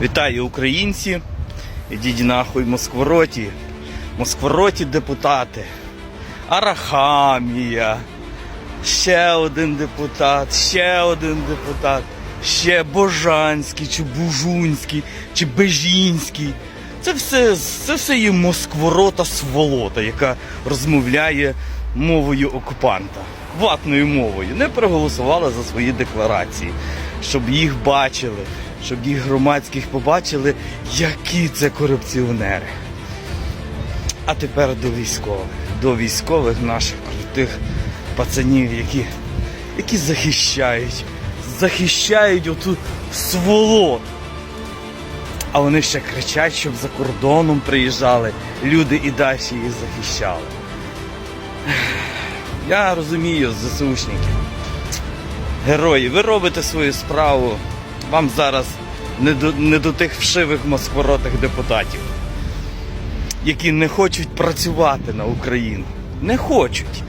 Вітаю українці. Ідіть нахуй Москвороті. Москвороті депутати. Арахамія. Ще один депутат, ще один депутат, ще Божанський, чи Бужунський, чи Бежінський. Це все, це все є Москворота сволота, яка розмовляє мовою окупанта, ватною мовою. Не проголосувала за свої декларації, щоб їх бачили, щоб їх громадських побачили, які це корупціонери. А тепер до військових. До військових наших крутих пацанів, які, які захищають, захищають оту сволоту. А вони ще кричать, щоб за кордоном приїжджали люди і далі їх захищали. Я розумію, ЗСУшники. Герої, ви робите свою справу. Вам зараз не до, не до тих вшивих москворотих депутатів які не хочуть працювати на Україну. Не хочуть.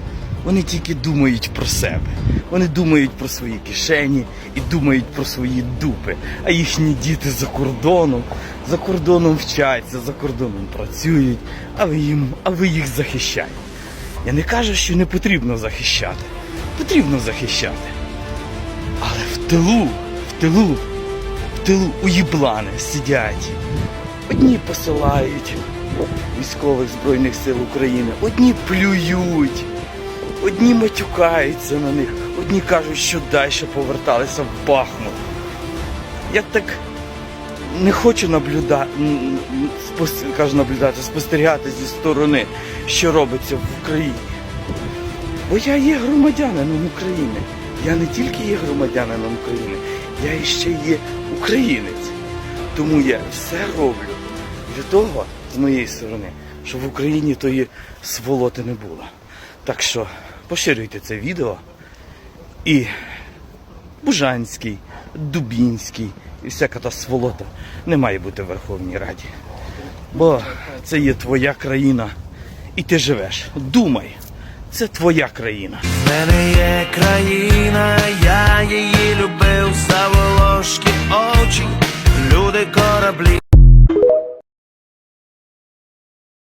Вони тільки думають про себе. Вони думають про свої кишені і думають про свої дупи. А їхні діти за кордоном, за кордоном вчаться, за кордоном працюють, а ви їм, а ви їх захищаєте. Я не кажу, що не потрібно захищати. Потрібно захищати. Тилу, в тилу, в тилу уїблани сидять. Одні посилають військових Збройних сил України, одні плюють, одні матюкаються на них, одні кажуть, що далі поверталися в Бахмут. Я так не хочу наблюдати, кажу наблюдати, спостерігати зі сторони, що робиться в Україні. Бо я є громадянином України. Я не тільки є громадянином України, я ще є українець. Тому я все роблю для того, з моєї сторони, щоб в Україні тої сволоти не було. Так що поширюйте це відео і Бужанський, Дубінський і всяка та сволота не має бути в Верховній Раді. Бо це є твоя країна, і ти живеш. Думай, це твоя країна. В мене є країна,